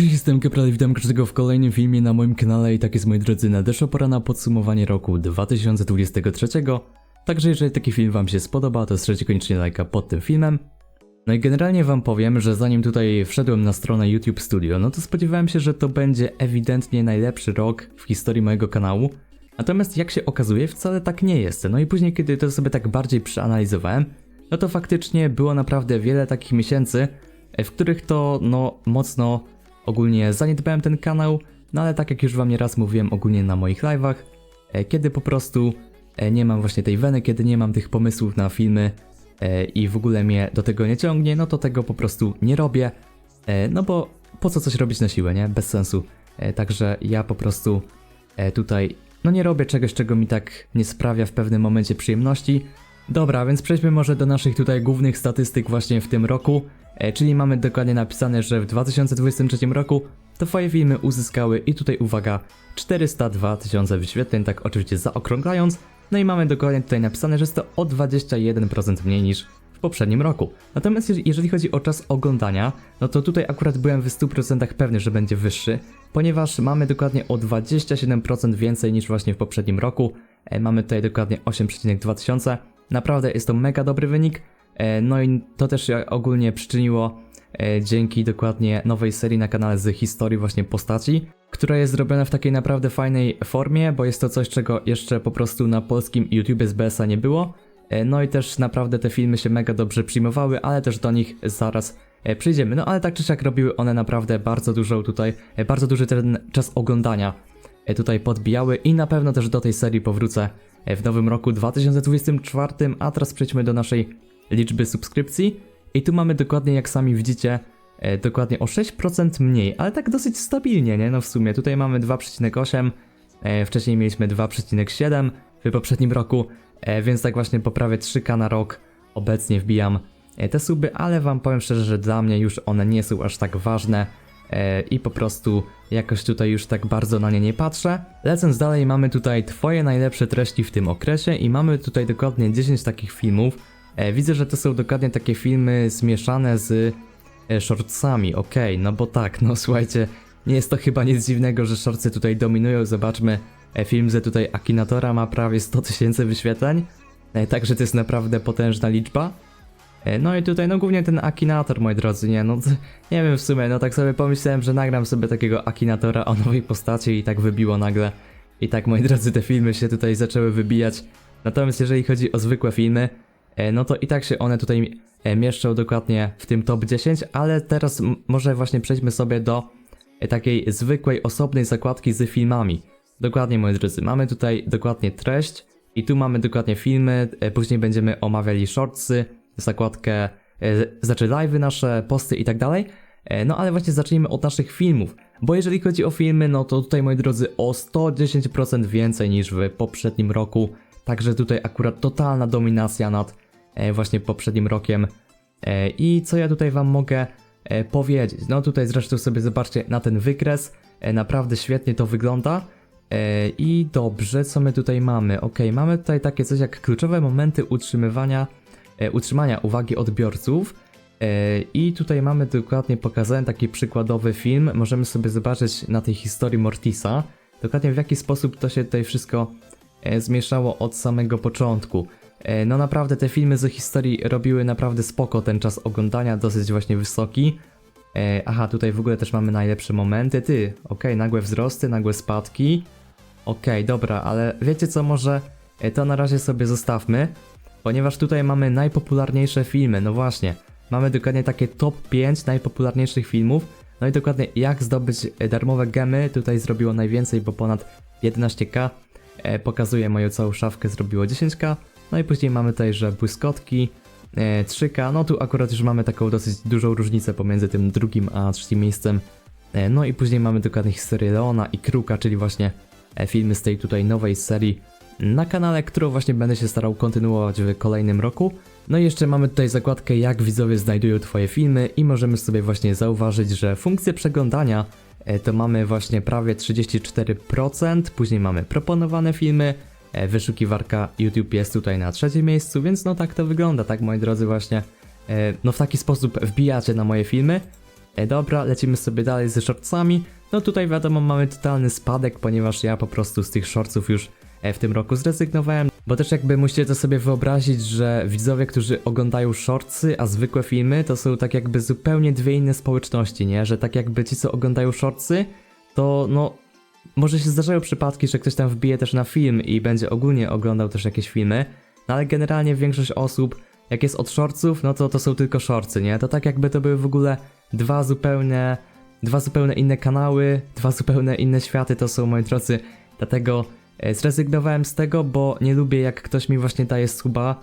Cześć, jestem Kepral, witam każdego w kolejnym filmie na moim kanale i tak jest moi drodzy, nadeszła pora na podsumowanie roku 2023. Także jeżeli taki film wam się spodoba, to strzelcie koniecznie lajka pod tym filmem. No i generalnie wam powiem, że zanim tutaj wszedłem na stronę YouTube Studio, no to spodziewałem się, że to będzie ewidentnie najlepszy rok w historii mojego kanału. Natomiast jak się okazuje, wcale tak nie jest. No i później, kiedy to sobie tak bardziej przeanalizowałem, no to faktycznie było naprawdę wiele takich miesięcy, w których to no mocno ogólnie zaniedbałem ten kanał, no ale tak jak już wam nieraz mówiłem ogólnie na moich live'ach, e, kiedy po prostu e, nie mam właśnie tej weny, kiedy nie mam tych pomysłów na filmy e, i w ogóle mnie do tego nie ciągnie, no to tego po prostu nie robię, no bo po co coś robić na siłę, nie? Bez sensu. Także ja po prostu tutaj no nie robię czegoś, czego mi tak nie sprawia w pewnym momencie przyjemności. Dobra, więc przejdźmy może do naszych tutaj głównych statystyk właśnie w tym roku, e, czyli mamy dokładnie napisane, że w 2023 roku to twoje filmy uzyskały i tutaj uwaga 402 tysiące wyświetleń, tak oczywiście zaokrąglając, no i mamy dokładnie tutaj napisane, że jest to o 21% mniej niż w poprzednim roku. Natomiast jeż- jeżeli chodzi o czas oglądania, no to tutaj akurat byłem w 100% pewny, że będzie wyższy, ponieważ mamy dokładnie o 27% więcej niż właśnie w poprzednim roku. E, Mamy tutaj dokładnie 8,2 tysiące. Naprawdę jest to mega dobry wynik. E, No i to też się ogólnie przyczyniło e, dzięki dokładnie nowej serii na kanale z historii właśnie postaci, która jest zrobiona w takiej naprawdę fajnej formie, bo jest to coś, czego jeszcze po prostu na polskim YouTube z BS-a nie było. E, No i też naprawdę te filmy się mega dobrze przyjmowały, ale też do nich zaraz przyjdziemy. No ale tak czy siak robiły one naprawdę bardzo dużo tutaj, bardzo duży ten czas oglądania tutaj podbijały i na pewno też do tej serii powrócę e, w nowym roku 2024, a teraz przejdźmy do naszej liczby subskrypcji i tu mamy dokładnie jak sami widzicie e, dokładnie o 6% mniej, ale tak dosyć stabilnie, nie? No w sumie tutaj mamy 2,8, e, wcześniej mieliśmy 2,7 w poprzednim roku, e, więc tak właśnie po prawie 3k na rok obecnie wbijam e, te suby, ale wam powiem szczerze, że dla mnie już one nie są aż tak ważne e, i po prostu jakoś tutaj już tak bardzo na nie nie patrzę. Lecąc dalej mamy tutaj twoje najlepsze treści w tym okresie i mamy tutaj dokładnie 10 takich filmów. E, widzę, że to są dokładnie takie filmy zmieszane z e, shortsami, okej, no bo tak, no słuchajcie, nie jest to chyba nic dziwnego, że shortsy tutaj dominują, zobaczmy, e, film ze tutaj Akinatora ma prawie 100 tysięcy wyświetleń, e, także to jest naprawdę potężna liczba. E, No i tutaj, no głównie ten Akinator, moi drodzy, nie, no nie wiem w sumie, no tak sobie pomyślałem, że nagram sobie takiego Akinatora o nowej postaci i tak wybiło nagle. I tak, moi drodzy, te filmy się tutaj zaczęły wybijać. Natomiast jeżeli chodzi o zwykłe filmy, e, no to i tak się one tutaj e, mieszczą dokładnie w tym top 10, ale teraz może właśnie przejdźmy sobie do takiej zwykłej, osobnej zakładki z filmami. Dokładnie, moi drodzy, mamy tutaj dokładnie treść i tu mamy dokładnie filmy, później będziemy omawiali shortsy, zakładkę, e, znaczy live'y nasze, posty i tak dalej. E, No ale właśnie zacznijmy od naszych filmów, bo jeżeli chodzi o filmy, no to tutaj moi drodzy o 110% więcej niż w poprzednim roku, także tutaj akurat totalna dominacja nad e, właśnie poprzednim rokiem. I co ja tutaj wam mogę powiedzieć? No tutaj zresztą sobie zobaczcie na ten wykres, naprawdę świetnie to wygląda. I dobrze, co my tutaj mamy? Ok, mamy tutaj takie coś jak kluczowe momenty utrzymywania, utrzymania uwagi odbiorców. E, I tutaj mamy dokładnie pokazany taki przykładowy film. Możemy sobie zobaczyć na tej historii Mortisa, dokładnie w jaki sposób to się tutaj wszystko e, zmieszało od samego początku. E, No naprawdę te filmy z historii robiły naprawdę spoko ten czas oglądania, dosyć właśnie wysoki. E, aha, tutaj w ogóle też mamy najlepsze momenty. Ty, okej, nagłe wzrosty, nagłe spadki. Okej, dobra, ale wiecie co, może e, to na razie sobie zostawmy, ponieważ tutaj mamy najpopularniejsze filmy, no właśnie. Mamy dokładnie takie top 5 najpopularniejszych filmów, no i dokładnie jak zdobyć e, darmowe gemy, tutaj zrobiło najwięcej, bo ponad 11k. E, pokazuje moją całą szafkę, zrobiło 10k. No i później mamy tutaj, że błyskotki, e, 3k, no tu akurat już mamy taką dosyć dużą różnicę pomiędzy tym drugim a trzecim miejscem. E, No i później mamy dokładnie historię Leona i Kruka, czyli właśnie e, filmy z tej tutaj nowej serii na kanale, którą właśnie będę się starał kontynuować w kolejnym roku. No i jeszcze mamy tutaj zakładkę jak widzowie znajdują twoje filmy i możemy sobie właśnie zauważyć, że funkcję przeglądania e, to mamy właśnie prawie 34%, później mamy proponowane filmy, e, wyszukiwarka YouTube jest tutaj na trzecim miejscu, więc no tak to wygląda, tak moi drodzy właśnie. E, No w taki sposób wbijacie na moje filmy dobra, lecimy sobie dalej ze shortsami. No tutaj wiadomo mamy totalny spadek, ponieważ ja po prostu z tych shortsów już w tym roku zrezygnowałem. Bo też jakby musicie to sobie wyobrazić, że widzowie, którzy oglądają shortsy, a zwykłe filmy, to są tak jakby zupełnie dwie inne społeczności, nie? Że tak jakby ci, co oglądają shortsy, to no może się zdarzają przypadki, że ktoś tam wbije też na film i będzie ogólnie oglądał też jakieś filmy, no ale generalnie większość osób, jak jest od shortsów, no to to są tylko shortsy, nie? To tak jakby to były w ogóle dwa zupełnie, dwa zupełnie inne kanały, dwa zupełnie inne światy to są, moi drodzy, dlatego e, zrezygnowałem z tego, bo nie lubię jak ktoś mi właśnie daje suba,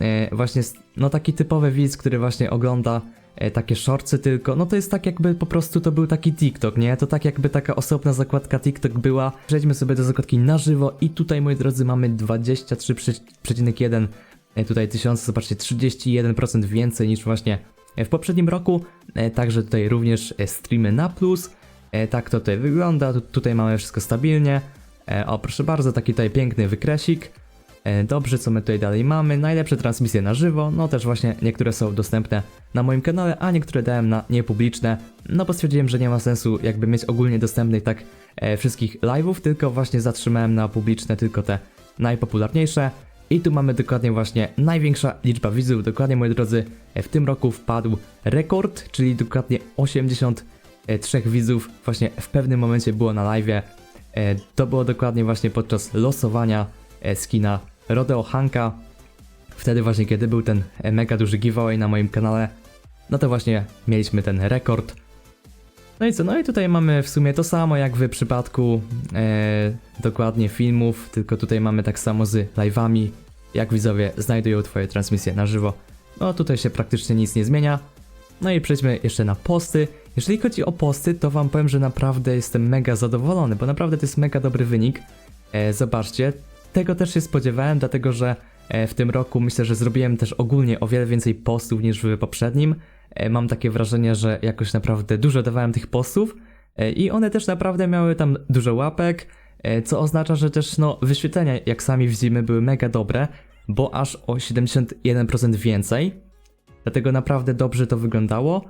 e, właśnie, no taki typowy widz, który właśnie ogląda e, takie shortsy tylko, no to jest tak jakby po prostu to był taki TikTok, nie? To tak jakby taka osobna zakładka TikTok była. Przejdźmy sobie do zakładki na żywo i tutaj, moi drodzy, mamy 23,1 e, tutaj tysiące, zobaczcie, 31% więcej niż właśnie w poprzednim roku. E, Także tutaj również e, streamy na plus. E, Tak to tutaj wygląda, tu, tutaj mamy wszystko stabilnie. E, O, proszę bardzo, taki tutaj piękny wykresik. E, Dobrze, co my tutaj dalej mamy? Najlepsze transmisje na żywo, no też właśnie niektóre są dostępne na moim kanale, a niektóre dałem na niepubliczne, no bo stwierdziłem, że nie ma sensu jakby mieć ogólnie dostępnych tak e, wszystkich live'ów, tylko właśnie zatrzymałem na publiczne tylko te najpopularniejsze. I tu mamy dokładnie właśnie największa liczba widzów, dokładnie moi drodzy, e, w tym roku wpadł rekord, czyli dokładnie 83 widzów właśnie w pewnym momencie było na live'ie. E, To było dokładnie właśnie podczas losowania e, skina Rodeo Hanka. Wtedy właśnie, kiedy był ten e, mega duży giveaway na moim kanale, no to właśnie mieliśmy ten rekord. No i co, no i tutaj mamy w sumie to samo jak w przypadku e, dokładnie filmów, tylko tutaj mamy tak samo z live'ami, jak widzowie znajdują twoje transmisje na żywo. No tutaj się praktycznie nic nie zmienia. No i przejdźmy jeszcze na posty. Jeżeli chodzi o posty, to wam powiem, że naprawdę jestem mega zadowolony, bo naprawdę to jest mega dobry wynik. E, zobaczcie, tego też się spodziewałem, dlatego że e, w tym roku myślę, że zrobiłem też ogólnie o wiele więcej postów niż w poprzednim. E, mam takie wrażenie, że jakoś naprawdę dużo dawałem tych postów e, i one też naprawdę miały tam dużo łapek, co oznacza, że też no wyświetlenia, jak sami widzimy, były mega dobre, bo aż o 71% więcej. Dlatego naprawdę dobrze to wyglądało.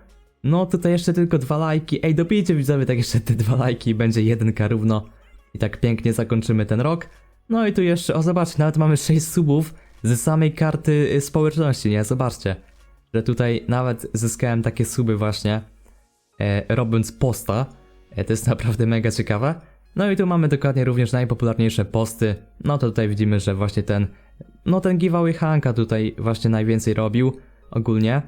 No tutaj jeszcze tylko dwa lajki. Ej, dobijcie widzowie tak jeszcze te dwa lajki będzie 1k równo. I tak pięknie zakończymy ten rok. No i tu jeszcze, o zobaczcie, nawet mamy 6 subów ze samej karty y, społeczności, nie? Zobaczcie. Że tutaj nawet zyskałem takie suby właśnie, e, robiąc posta. E, to jest naprawdę mega ciekawe. No i tu mamy dokładnie również najpopularniejsze posty. No to tutaj widzimy, że właśnie ten, no ten giveaway Hanka tutaj właśnie najwięcej robił ogólnie.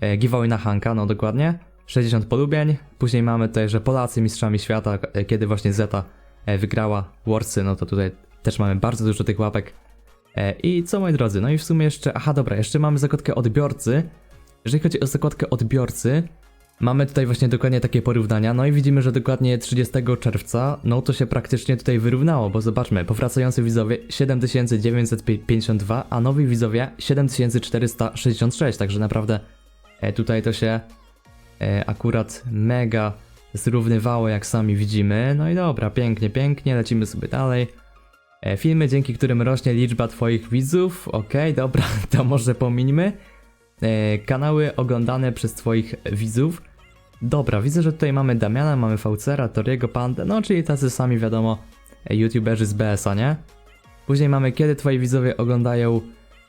E, giveaway na Hanka, no dokładnie. 60 polubień. Później mamy tutaj, że Polacy mistrzami świata, e, kiedy właśnie Zeta e, wygrała Warsy, no to tutaj też mamy bardzo dużo tych łapek. E, I co moi drodzy, no i w sumie jeszcze, aha dobra, jeszcze mamy zakładkę odbiorcy. Jeżeli chodzi o zakładkę odbiorcy, mamy tutaj właśnie dokładnie takie porównania, no i widzimy, że dokładnie 30 czerwca, no to się praktycznie tutaj wyrównało, bo zobaczmy, powracający widzowie 7952, a nowi widzowie 7466, także naprawdę e, tutaj to się e, akurat mega zrównywało, jak sami widzimy. No i dobra, pięknie, pięknie, lecimy sobie dalej. E, Filmy, dzięki którym rośnie liczba Twoich widzów. Okej, dobra, to może pomińmy. E, Kanały oglądane przez Twoich widzów. Dobra, widzę, że tutaj mamy Damiana, mamy Faucera, Toriego Pandę, no czyli tacy sami wiadomo e, youtuberzy z BS-a, nie? Później mamy kiedy Twoi widzowie oglądają...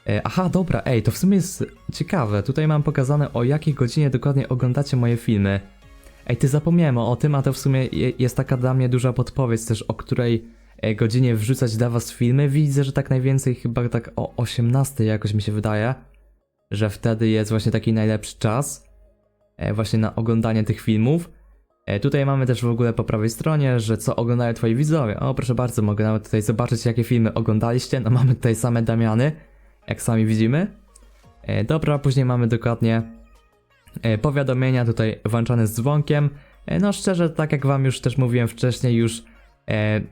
E, Aha, dobra, ej, to w sumie jest ciekawe. Tutaj mam pokazane o jakiej godzinie dokładnie oglądacie moje filmy. Ej, ty zapomniałem o tym, a to w sumie je- jest taka dla mnie duża podpowiedź też, o której godzinie wrzucać dla was filmy. Widzę, że tak najwięcej chyba tak o 18 jakoś mi się wydaje, że wtedy jest właśnie taki najlepszy czas e, właśnie na oglądanie tych filmów. E, Tutaj mamy też w ogóle po prawej stronie, że co oglądają twoi widzowie. O, proszę bardzo, mogę nawet tutaj zobaczyć, jakie filmy oglądaliście. No mamy tutaj same Damiany, jak sami widzimy. E, Dobra, później mamy dokładnie powiadomienia tutaj włączane z dzwonkiem. No szczerze, tak jak wam już też mówiłem wcześniej, już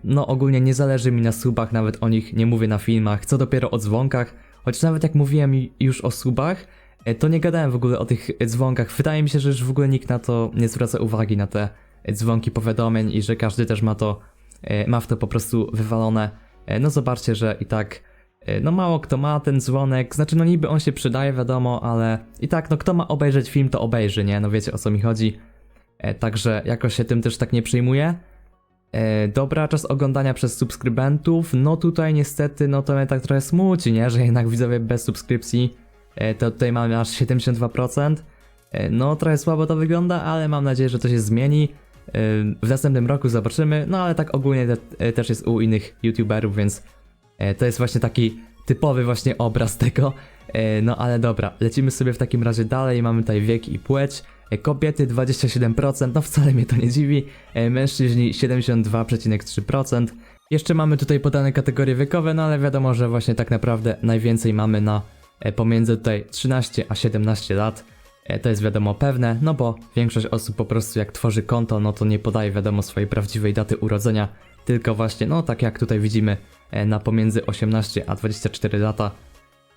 no ogólnie nie zależy mi na subach, nawet o nich nie mówię na filmach, co dopiero o dzwonkach. Choć nawet jak mówiłem już o subach, e, to nie gadałem w ogóle o tych dzwonkach. Wydaje mi się, że już w ogóle nikt na to nie zwraca uwagi, na te dzwonki powiadomień i że każdy też ma to, e, ma w to po prostu wywalone. E, No zobaczcie, że i tak No mało kto ma ten dzwonek, znaczy no niby on się przydaje, wiadomo, ale i tak, no kto ma obejrzeć film, to obejrzy, nie? No wiecie o co mi chodzi. także jakoś się tym też tak nie przejmuję. E, dobra, czas oglądania przez subskrybentów. No tutaj niestety, no to mnie tak trochę smuci, nie? Że jednak widzowie bez subskrypcji e, to tutaj mamy aż 72%. E, no trochę słabo to wygląda, ale mam nadzieję, że to się zmieni. W następnym roku zobaczymy, no ale tak ogólnie te, też jest u innych youtuberów, więc to jest właśnie taki typowy właśnie obraz tego. No ale dobra, lecimy sobie w takim razie dalej, mamy tutaj wiek i płeć. E, Kobiety 27%, no wcale mnie to nie dziwi. E, Mężczyźni 72,3%. Jeszcze mamy tutaj podane kategorie wiekowe, no ale wiadomo, że właśnie tak naprawdę najwięcej mamy na e, pomiędzy tutaj 13 a 17 lat. To jest wiadomo pewne, no bo większość osób po prostu jak tworzy konto, no to nie podaje wiadomo swojej prawdziwej daty urodzenia, tylko właśnie, no tak jak tutaj widzimy, na pomiędzy 18 a 24 lata.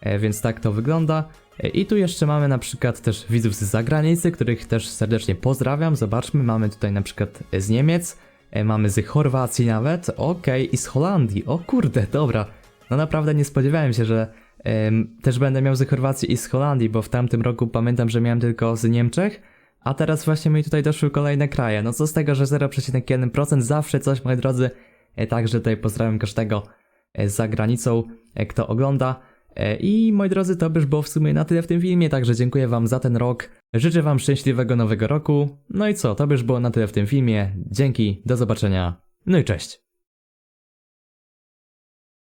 E, Więc tak to wygląda. E, I tu jeszcze mamy na przykład też widzów z zagranicy, których też serdecznie pozdrawiam. Zobaczmy, mamy tutaj na przykład z Niemiec, e, mamy z Chorwacji nawet, okej, i z Holandii. O kurde, dobra. No naprawdę nie spodziewałem się, że em, też będę miał z Chorwacji i z Holandii, bo w tamtym roku pamiętam, że miałem tylko z Niemczech, a teraz właśnie mi tutaj doszły kolejne kraje. No co z tego, że 0,1% zawsze coś, moi drodzy. Także tutaj pozdrawiam każdego za granicą, kto ogląda. E, I moi drodzy, to by już było w sumie na tyle w tym filmie, także dziękuję wam za ten rok. Życzę wam szczęśliwego nowego roku. No i co, to by już było na tyle w tym filmie. Dzięki, do zobaczenia. No i cześć.